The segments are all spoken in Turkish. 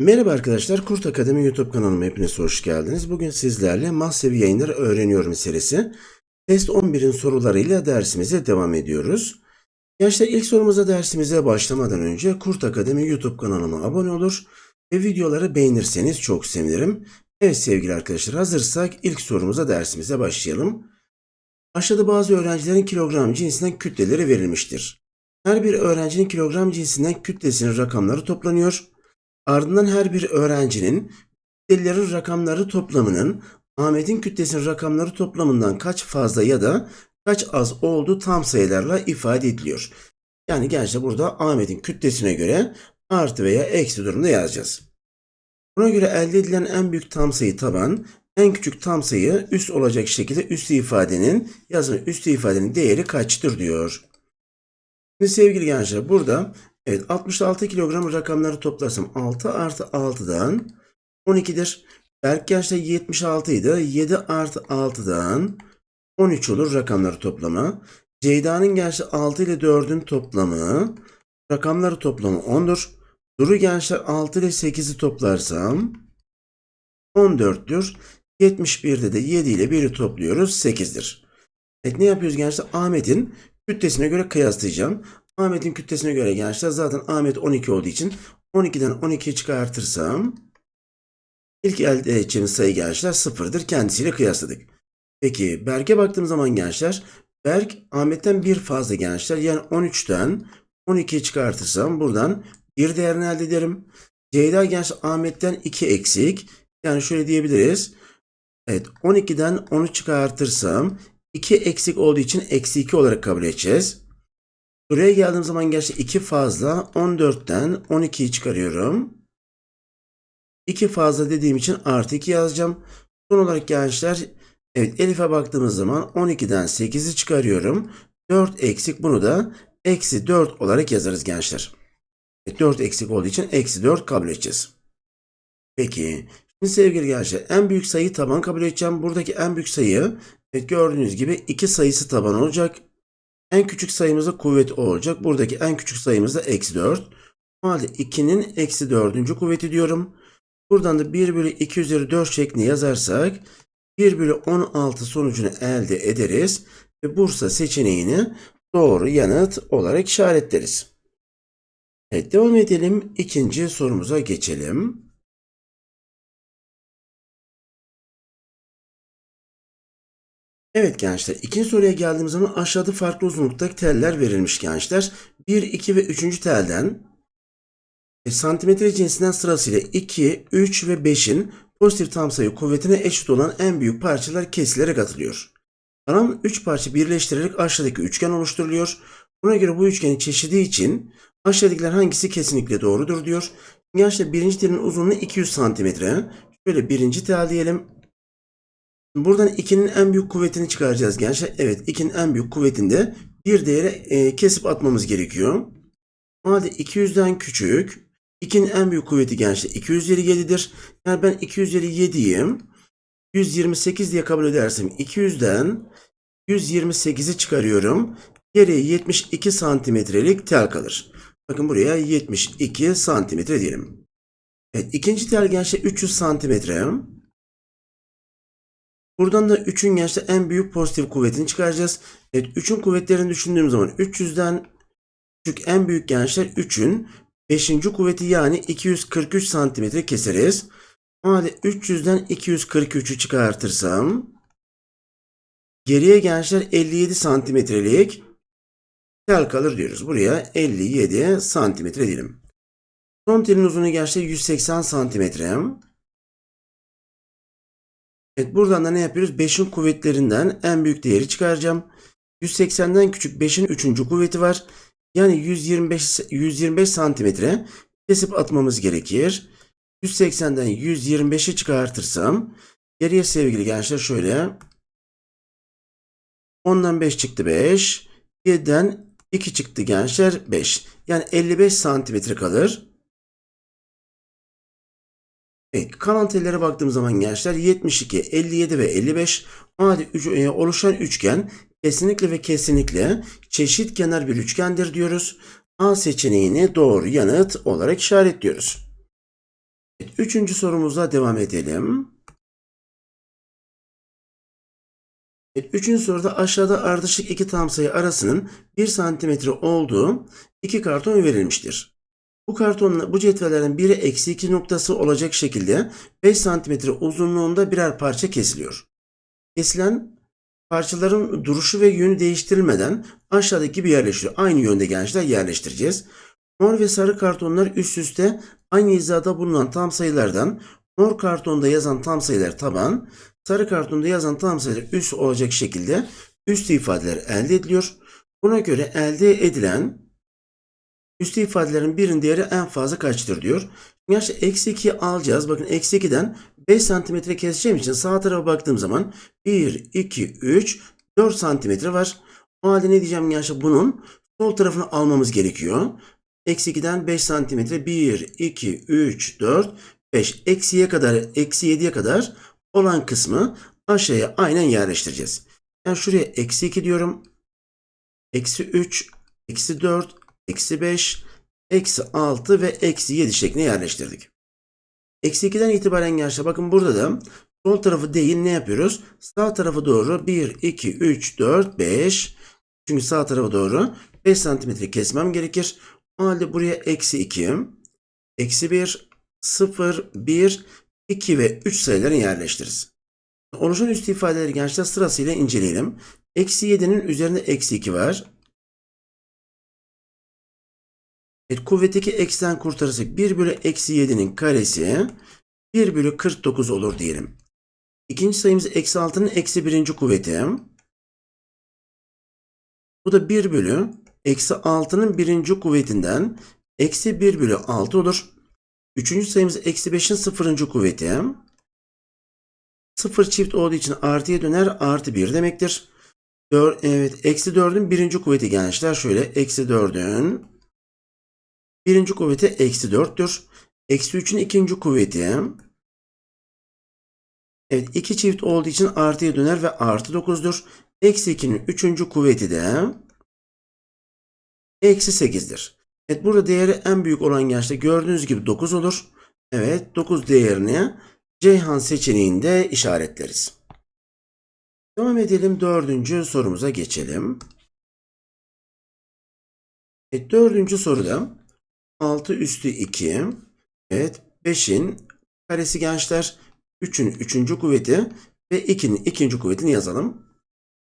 Merhaba arkadaşlar, Kurt Akademi YouTube kanalıma hepiniz hoş geldiniz. Bugün sizlerle Mahsevi Yayınları Öğreniyorum serisi Test 11'in sorularıyla dersimize devam ediyoruz. Gençler ilk sorumuza dersimize başlamadan önce Kurt Akademi YouTube kanalıma abone olur ve videoları beğenirseniz çok sevinirim. Evet sevgili arkadaşlar hazırsak ilk sorumuza dersimize başlayalım. Aşağıda bazı öğrencilerin kilogram cinsinden kütleleri verilmiştir. Her bir öğrencinin kilogram cinsinden kütlesinin rakamları toplanıyor. Ardından her bir öğrencinin kütlelerin rakamları toplamının Ahmet'in kütlesinin rakamları toplamından kaç fazla ya da kaç az olduğu tam sayılarla ifade ediliyor. Yani gençler burada Ahmet'in kütlesine göre artı veya eksi durumda yazacağız. Buna göre elde edilen en büyük tam sayı taban, en küçük tam sayı üst olacak şekilde üstü ifadenin yazın üstü ifadenin değeri kaçtır diyor. Şimdi sevgili gençler burada evet 66 kilogram rakamları toplarsam 6 artı 6'dan 12'dir. Berk gençler 76 idi. 7 artı 6'dan 13 olur rakamları toplamı. Ceyda'nın gençler 6 ile 4'ün toplamı rakamları toplamı 10'dur. Duru gençler 6 ile 8'i toplarsam 14'tür. 71'de de 7 ile 1'i topluyoruz 8'dir. Evet ne yapıyoruz gençler? Ahmet'in kütlesine göre kıyaslayacağım. Ahmet'in kütlesine göre gençler zaten Ahmet 12 olduğu için 12'den 12'yi çıkartırsam ilk elde edeceğimiz sayı gençler sıfırdır. Kendisiyle kıyasladık. Peki Berk'e baktığım zaman gençler Berk Ahmet'ten bir fazla gençler yani 13'ten 12'yi çıkartırsam buradan bir değerini elde ederim. Ceyda gençler Ahmet'ten 2 eksik. Yani şöyle diyebiliriz. Evet 12'den 10'u çıkartırsam 2 eksik olduğu için eksi 2 olarak kabul edeceğiz. Buraya geldiğim zaman gerçi 2 fazla 14'ten 12'yi çıkarıyorum. 2 fazla dediğim için artı 2 yazacağım. Son olarak gençler evet Elif'e baktığımız zaman 12'den 8'i çıkarıyorum. 4 eksik bunu da eksi 4 olarak yazarız gençler. Evet, 4 eksik olduğu için eksi 4 kabul edeceğiz. Peki şimdi sevgili gençler en büyük sayı taban kabul edeceğim. Buradaki en büyük sayı evet, gördüğünüz gibi 2 sayısı taban olacak. En küçük sayımız da kuvvet olacak. Buradaki en küçük sayımız da eksi 4. O halde 2'nin eksi 4. kuvveti diyorum. Buradan da 1 bölü 2 üzeri 4 şeklinde yazarsak 1 bölü 16 sonucunu elde ederiz. Ve Bursa seçeneğini doğru yanıt olarak işaretleriz. Evet devam edelim. İkinci sorumuza geçelim. Evet gençler ikinci soruya geldiğimiz zaman aşağıda farklı uzunluktaki teller verilmiş gençler. 1, 2 ve 3. telden e, santimetre cinsinden sırasıyla 2, 3 ve 5'in pozitif tam sayı kuvvetine eşit olan en büyük parçalar kesilerek atılıyor. Kalan 3 parça birleştirerek aşağıdaki üçgen oluşturuluyor. Buna göre bu üçgenin çeşidi için aşağıdakiler hangisi kesinlikle doğrudur diyor. Gençler birinci telin uzunluğu 200 santimetre. Şöyle birinci tel diyelim. Buradan 2'nin en büyük kuvvetini çıkaracağız gençler. Evet 2'nin en büyük kuvvetinde bir değeri e, kesip atmamız gerekiyor. O halde 200'den küçük. 2'nin en büyük kuvveti gençler 200 üzeri 7'dir. Yani ben 200 üzeri 7'yim. 128 diye kabul edersem 200'den 128'i çıkarıyorum. Geriye 72 santimetrelik tel kalır. Bakın buraya 72 santimetre diyelim. Evet ikinci tel gençler 300 santimetre. Buradan da 3'ün gençler en büyük pozitif kuvvetini çıkaracağız. Evet 3'ün kuvvetlerini düşündüğümüz zaman 300'den küçük en büyük gençler 3'ün 5. kuvveti yani 243 santimetre keseriz. O halde 300'den 243'ü çıkartırsam geriye gençler 57 santimetrelik tel kalır diyoruz. Buraya 57 santimetre diyelim. Son telin uzunluğu gençler 180 santimetre. Evet buradan da ne yapıyoruz? 5'in kuvvetlerinden en büyük değeri çıkaracağım. 180'den küçük 5'in 3. kuvveti var. Yani 125 125 santimetre kesip atmamız gerekir. 180'den 125'i çıkartırsam geriye sevgili gençler şöyle 10'dan 5 çıktı 5. 7'den 2 çıktı gençler 5. Yani 55 santimetre kalır. Evet, kalan tellere baktığımız zaman gençler 72, 57 ve 55 o halde üç- e, oluşan üçgen kesinlikle ve kesinlikle çeşit kenar bir üçgendir diyoruz. A seçeneğini doğru yanıt olarak işaretliyoruz. Evet, üçüncü sorumuzla devam edelim. Evet, üçüncü soruda aşağıda ardışık iki tam sayı arasının 1 santimetre olduğu iki karton verilmiştir. Bu kartonla bu cetvellerden biri eksi 2 noktası olacak şekilde 5 santimetre uzunluğunda birer parça kesiliyor. Kesilen parçaların duruşu ve yönü değiştirilmeden aşağıdaki gibi yerleştiriyor. Aynı yönde gençler yerleştireceğiz. Mor ve sarı kartonlar üst üste aynı hizada bulunan tam sayılardan mor kartonda yazan tam sayılar taban, sarı kartonda yazan tam sayılar üst olacak şekilde üst ifadeler elde ediliyor. Buna göre elde edilen üst ifadelerin birinin değeri en fazla kaçtır diyor. Gerçi eksi 2 alacağız. Bakın eksi 2'den 5 santimetre keseceğim için sağ tarafa baktığım zaman 1, 2, 3, 4 santimetre var. O halde ne diyeceğim gençler? Bunun sol tarafını almamız gerekiyor. Eksi 2'den 5 santimetre 1, 2, 3, 4, 5. Eksiye kadar, eksi 7'ye kadar olan kısmı aşağıya aynen yerleştireceğiz. Yani şuraya eksi 2 diyorum. Eksi 3, eksi 4, eksi 5, eksi 6 ve eksi 7 şeklinde yerleştirdik. Eksi 2'den itibaren gençler bakın burada da sol tarafı değil ne yapıyoruz? Sağ tarafa doğru 1, 2, 3, 4, 5. Çünkü sağ tarafa doğru 5 santimetre kesmem gerekir. O halde buraya eksi 2, eksi 1, 0, 1, 2 ve 3 sayılarını yerleştiririz. Oluşan üst ifadeleri gençler sırasıyla inceleyelim. Eksi 7'nin üzerinde eksi 2 var. Evet, kuvvetteki eksiden kurtarırsak 1 bölü eksi 7'nin karesi 1 bölü 49 olur diyelim. İkinci sayımız eksi 6'nın eksi birinci kuvveti. Bu da 1 bölü eksi 6'nın birinci kuvvetinden eksi 1 bölü 6 olur. Üçüncü sayımız eksi 5'in sıfırıncı kuvveti. Sıfır çift olduğu için artıya döner artı 1 demektir. 4, evet eksi 4'ün birinci kuvveti gençler şöyle eksi 4'ün birinci kuvveti eksi 4'tür. Eksi 3'ün ikinci kuvveti. Evet iki çift olduğu için artıya döner ve artı 9'dur. Eksi 2'nin üçüncü kuvveti de eksi 8'dir. Evet burada değeri en büyük olan gençte gördüğünüz gibi 9 olur. Evet 9 değerini Ceyhan seçeneğinde işaretleriz. Devam edelim dördüncü sorumuza geçelim. Evet, dördüncü soruda 6 üstü 2 evet 5'in karesi gençler 3'ün 3. kuvveti ve 2'nin 2. kuvvetini yazalım.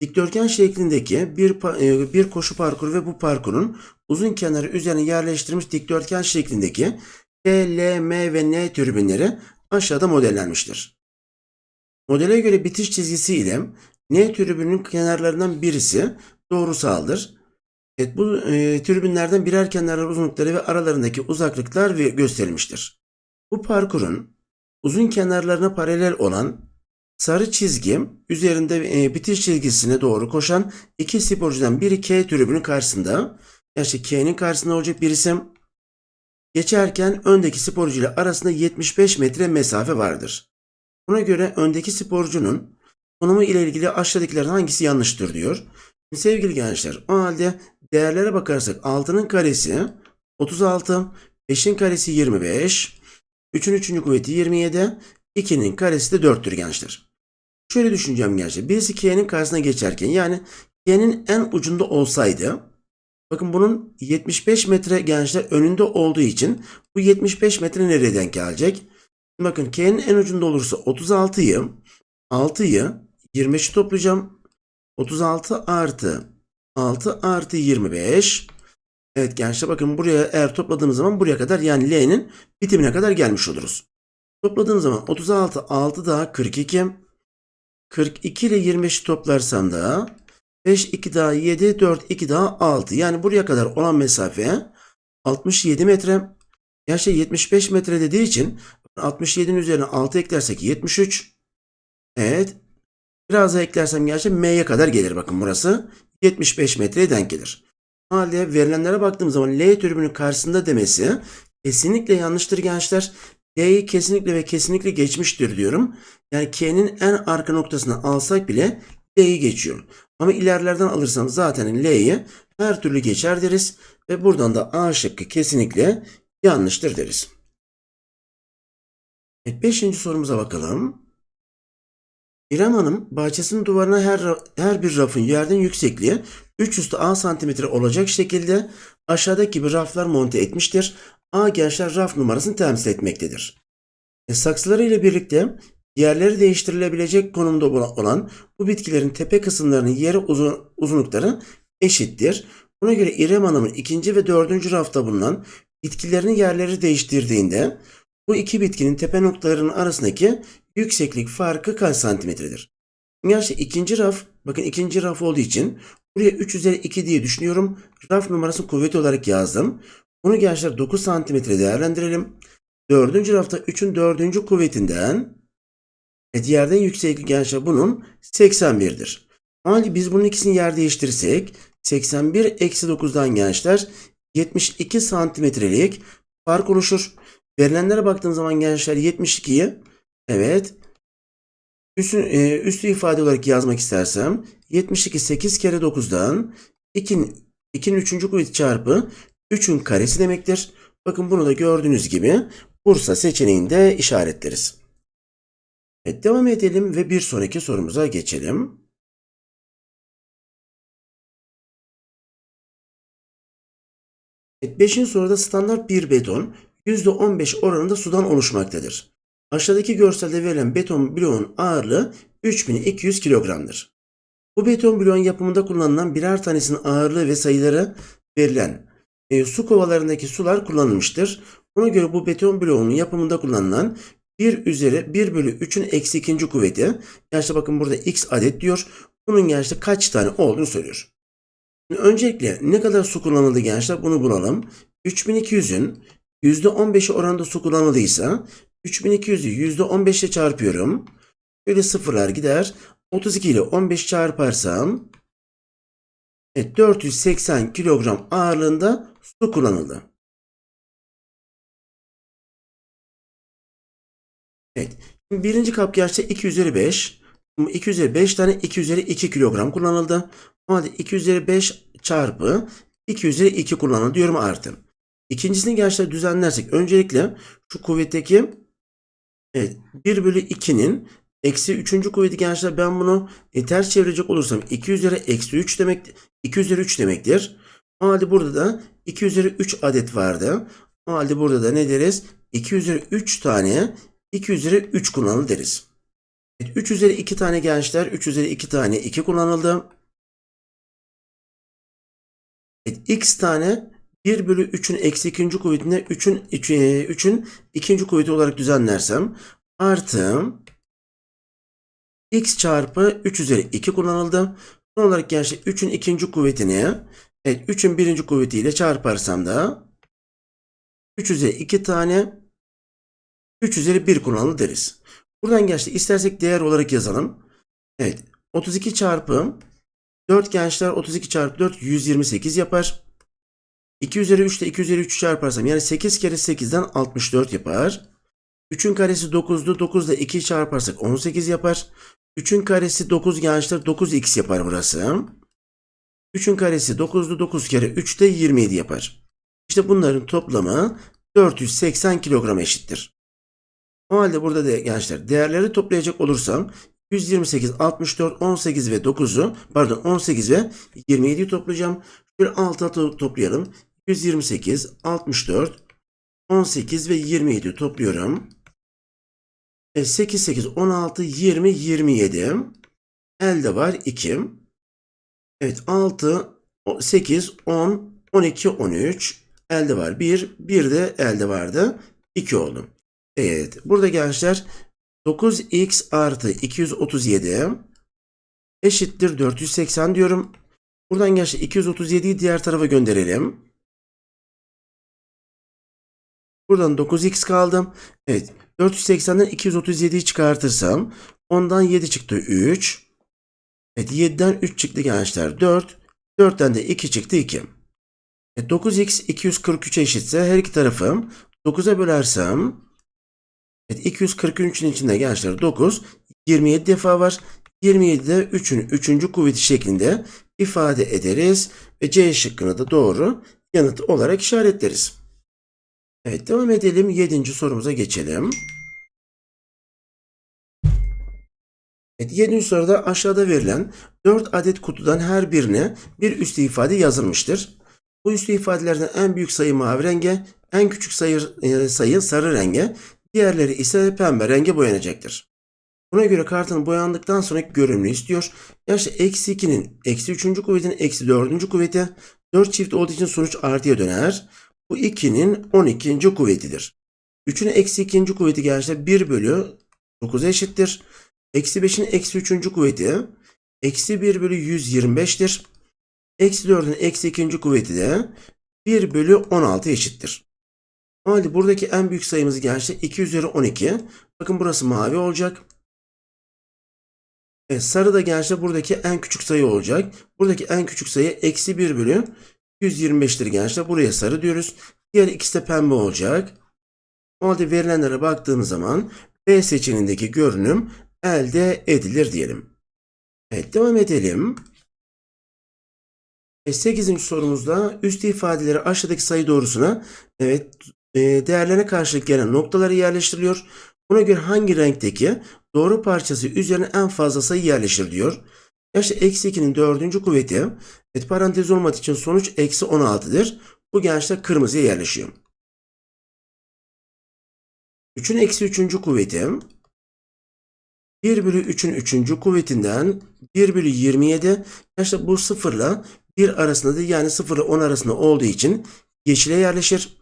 Dikdörtgen şeklindeki bir, e, bir koşu parkuru ve bu parkurun uzun kenarı üzerine yerleştirilmiş dikdörtgen şeklindeki K, L, M ve N türbinleri aşağıda modellenmiştir. Modele göre bitiş çizgisi ile N türbünün kenarlarından birisi doğrusaldır. Evet, bu e, türbinlerden birer kenarlar uzunlukları ve aralarındaki uzaklıklar ve gösterilmiştir. Bu parkurun uzun kenarlarına paralel olan sarı çizgi üzerinde e, bitiş çizgisine doğru koşan iki sporcudan biri K tribünün karşısında. Yani K'nin karşısında olacak birisi geçerken öndeki sporcu ile arasında 75 metre mesafe vardır. Buna göre öndeki sporcunun konumu ile ilgili aşağıdakilerden hangisi yanlıştır diyor. Sevgili gençler o halde değerlere bakarsak 6'nın karesi 36, 5'in karesi 25, 3'ün 3. kuvveti 27, 2'nin karesi de 4'tür gençler. Şöyle düşüneceğim gençler. Birisi K'nin karşısına geçerken yani K'nin en ucunda olsaydı bakın bunun 75 metre gençler önünde olduğu için bu 75 metre nereye denk gelecek? Bakın K'nin en ucunda olursa 36'yı 6'yı 25'i toplayacağım. 36 artı 6 artı 25. Evet gençler bakın buraya eğer topladığımız zaman buraya kadar yani L'nin bitimine kadar gelmiş oluruz. Topladığım zaman 36 6 daha 42. 42 ile 25'i toplarsam da 5 2 daha 7 4 2 daha 6. Yani buraya kadar olan mesafe 67 metre. Gerçi 75 metre dediği için 67'nin üzerine 6 eklersek 73. Evet. Biraz daha eklersem gerçi M'ye kadar gelir bakın burası. 75 metreye denk gelir. Halde verilenlere baktığım zaman L türbünün karşısında demesi kesinlikle yanlıştır gençler. L'yi kesinlikle ve kesinlikle geçmiştir diyorum. Yani K'nin en arka noktasını alsak bile L'yi geçiyor. Ama ilerlerden alırsam zaten L'yi her türlü geçer deriz. Ve buradan da A şıkkı kesinlikle yanlıştır deriz. Evet, beşinci sorumuza bakalım. İrem Hanım bahçesinin duvarına her, her bir rafın yerden yüksekliği 3 üstü A santimetre olacak şekilde aşağıdaki gibi raflar monte etmiştir. A gençler raf numarasını temsil etmektedir. E, saksıları ile birlikte yerleri değiştirilebilecek konumda ola- olan bu bitkilerin tepe kısımlarının yeri uzun, uzunlukları eşittir. Buna göre İrem Hanım'ın ikinci ve dördüncü rafta bulunan bitkilerin yerleri değiştirdiğinde bu iki bitkinin tepe noktalarının arasındaki yükseklik farkı kaç santimetredir? Gerçi ikinci raf, bakın ikinci raf olduğu için buraya 3 üzeri 2 diye düşünüyorum. Raf numarasını kuvveti olarak yazdım. Bunu gençler 9 santimetre değerlendirelim. Dördüncü rafta 3'ün dördüncü kuvvetinden e diğerden yükseklik gençler bunun 81'dir. Hali biz bunun ikisini yer değiştirirsek 81 eksi 9'dan gençler 72 santimetrelik fark oluşur. Verilenlere baktığım zaman gençler 72'yi evet üstü, e, üstü ifade olarak yazmak istersem 72 8 kere 9'dan 2'nin 2'nin 3. kuvveti çarpı 3'ün karesi demektir. Bakın bunu da gördüğünüz gibi Bursa seçeneğinde işaretleriz. Evet, devam edelim ve bir sonraki sorumuza geçelim. Evet, beşinci soruda standart bir beton %15 oranında sudan oluşmaktadır. Aşağıdaki görselde verilen beton bloğun ağırlığı 3200 kilogramdır. Bu beton bloğun yapımında kullanılan birer tanesinin ağırlığı ve sayıları verilen e, su kovalarındaki sular kullanılmıştır. Buna göre bu beton bloğunun yapımında kullanılan 1 üzeri 1 bölü 3'ün eksi ikinci kuvveti. Gerçi bakın burada x adet diyor. Bunun gerçi kaç tane olduğunu söylüyor. Şimdi öncelikle ne kadar su kullanıldı gençler bunu bulalım. 3200'ün %15'i oranında su kullanıldıysa 3200'ü %15 ile çarpıyorum. Böyle sıfırlar gider. 32 ile 15 çarparsam evet, 480 kilogram ağırlığında su kullanıldı. Evet. Şimdi birinci kap gerçi 2 üzeri 5. Bu 2 üzeri 5 tane 2 üzeri 2 kilogram kullanıldı. O halde 2 üzeri 5 çarpı 2 üzeri 2 kullanıldı diyorum artı. İkincisini gerçekten düzenlersek öncelikle şu kuvvetteki evet, 1 bölü 2'nin eksi 3. kuvveti gençler ben bunu e, ters çevirecek olursam 2 üzeri eksi 3 demek 2 üzeri 3 demektir. O halde burada da 2 üzeri 3 adet vardı. O halde burada da ne deriz? 2 üzeri 3 tane 2 üzeri 3 kullanıldı deriz. Evet, 3 üzeri 2 tane gençler 3 üzeri 2 tane 2 kullanıldı. Evet, x tane 1 bölü 3'ün eksi ikinci kuvvetine 3'ün 3'ün ikinci kuvveti olarak düzenlersem artı x çarpı 3 üzeri 2 kullanıldı. Son olarak gençler 3'ün ikinci kuvvetini evet 3'ün birinci kuvvetiyle çarparsam da 3 üzeri 2 tane 3 üzeri 1 kullanıldı deriz. Buradan gençler istersek değer olarak yazalım. Evet 32 çarpı 4 gençler 32 çarpı 4 128 yapar. 2 üzeri 3 ile 2 üzeri 3 çarparsam yani 8 kere 8'den 64 yapar. 3'ün karesi 9'du. 9 ile 2 çarparsak 18 yapar. 3'ün karesi 9 gençler 9x yapar burası. 3'ün karesi 9'du. 9 kere 3 de 27 yapar. İşte bunların toplamı 480 kilogram eşittir. O halde burada da gençler değerleri toplayacak olursam 128, 64, 18 ve 9'u pardon 18 ve 27'yi toplayacağım. Şöyle alt alta toplayalım. 128, 64, 18 ve 27 topluyorum. E 8, 8, 16, 20, 27. Elde var 2. Evet 6, 8, 10, 12, 13. Elde var 1. 1 de elde vardı. 2 oldu. Evet. Burada gençler 9x artı 237 eşittir 480 diyorum. Buradan gençler 237'yi diğer tarafa gönderelim. Buradan 9x kaldı. Evet. 480'den 237'yi çıkartırsam ondan 7 çıktı 3. Evet 7'den 3 çıktı gençler 4. 4'ten de 2 çıktı 2. E, 9x 243 eşitse her iki tarafı 9'a bölersem Evet 243'ün içinde gençler 9 27 defa var. 27'de 3'ün 3. kuvveti şeklinde ifade ederiz ve C şıkkını da doğru yanıt olarak işaretleriz. Evet devam edelim. 7. sorumuza geçelim. Evet, 7. soruda aşağıda verilen 4 adet kutudan her birine bir üstü ifade yazılmıştır. Bu üstü ifadelerden en büyük sayı mavi renge, en küçük sayı, e, sayı sarı renge, diğerleri ise pembe renge boyanacaktır. Buna göre kartın boyandıktan sonraki görünümünü istiyor. Yani işte eksi 2'nin eksi 3. kuvvetinin eksi 4. kuvveti 4 çift olduğu için sonuç artıya döner. Bu 2'nin 12. kuvvetidir. 3'ün eksi 2. kuvveti gençler 1 bölü 9'a eşittir. Eksi 5'in eksi 3. kuvveti eksi 1 bölü 125'tir. Eksi 4'ün eksi 2. kuvveti de 1 bölü 16 eşittir. O halde buradaki en büyük sayımız gençler 2 üzeri 12. Bakın burası mavi olacak. Evet, sarı da gençler buradaki en küçük sayı olacak. Buradaki en küçük sayı eksi 1 bölü 125'tir gençler. Buraya sarı diyoruz. Diğer ikisi de pembe olacak. O halde verilenlere baktığımız zaman B seçeneğindeki görünüm elde edilir diyelim. Evet devam edelim. 8. sorumuzda üst ifadeleri aşağıdaki sayı doğrusuna evet e, değerlerine karşılık gelen noktaları yerleştiriliyor. Buna göre hangi renkteki doğru parçası üzerine en fazla sayı yerleşir diyor. İşte eksi 2'nin dördüncü kuvveti evet, parantez olmadığı için sonuç eksi 16'dır. Bu gençler kırmızıya yerleşiyor. 3'ün eksi 3. kuvveti 1 bölü 3'ün 3. kuvvetinden 1 bölü 27 işte bu sıfırla 1 arasında da yani 0 ile 10 arasında olduğu için yeşile yerleşir.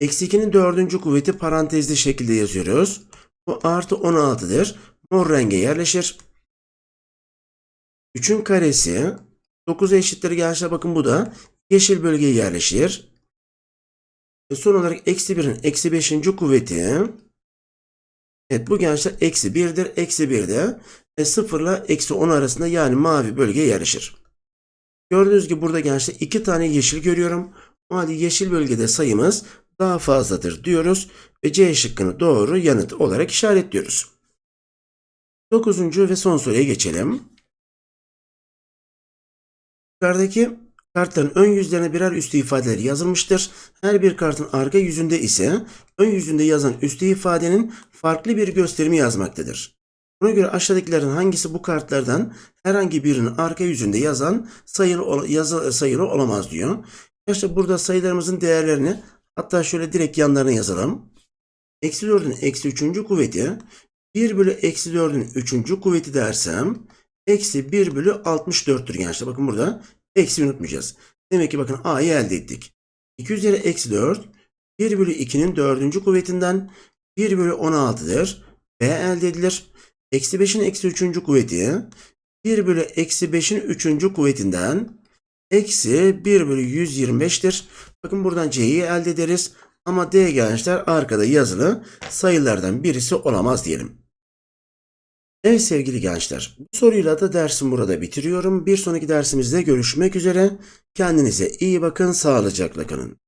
Eksi 2'nin 4. kuvveti parantezli şekilde yazıyoruz. Bu artı 16'dır. Mor renge yerleşir. 3'ün karesi 9'a eşittir gençler bakın bu da yeşil bölgeye yerleşir. Ve son olarak eksi 1'in eksi 5. kuvveti Evet bu gençler eksi 1'dir. Eksi 1 de e, 0 ile eksi 10 arasında yani mavi bölgeye yerleşir. Gördüğünüz gibi burada gençler 2 tane yeşil görüyorum. O halde yeşil bölgede sayımız daha fazladır diyoruz ve C şıkkını doğru yanıt olarak işaretliyoruz. 9. ve son soruya geçelim. Yukarıdaki kartların ön yüzlerine birer üstü ifadeler yazılmıştır. Her bir kartın arka yüzünde ise ön yüzünde yazan üstü ifadenin farklı bir gösterimi yazmaktadır. Buna göre aşağıdakilerin hangisi bu kartlardan herhangi birinin arka yüzünde yazan sayılı, yazı, sayılı olamaz diyor. İşte burada sayılarımızın değerlerini hatta şöyle direkt yanlarına yazalım. Eksi 4'ün eksi 3. kuvveti 1 bölü eksi 4'ün 3. kuvveti dersem eksi 1 bölü 64'tür gençler. Bakın burada eksi unutmayacağız. Demek ki bakın A'yı elde ettik. 2 üzeri eksi 4 1 bölü 2'nin 4. kuvvetinden 1 bölü 16'dır. B elde edilir. Eksi 5'in eksi 3. kuvveti 1 bölü eksi 5'in 3. kuvvetinden eksi 1 bölü 125'tir. Bakın buradan C'yi elde ederiz. Ama D gençler arkada yazılı sayılardan birisi olamaz diyelim. Evet sevgili gençler, bu soruyla da dersim burada bitiriyorum. Bir sonraki dersimizde görüşmek üzere. Kendinize iyi bakın, sağlıcakla kalın.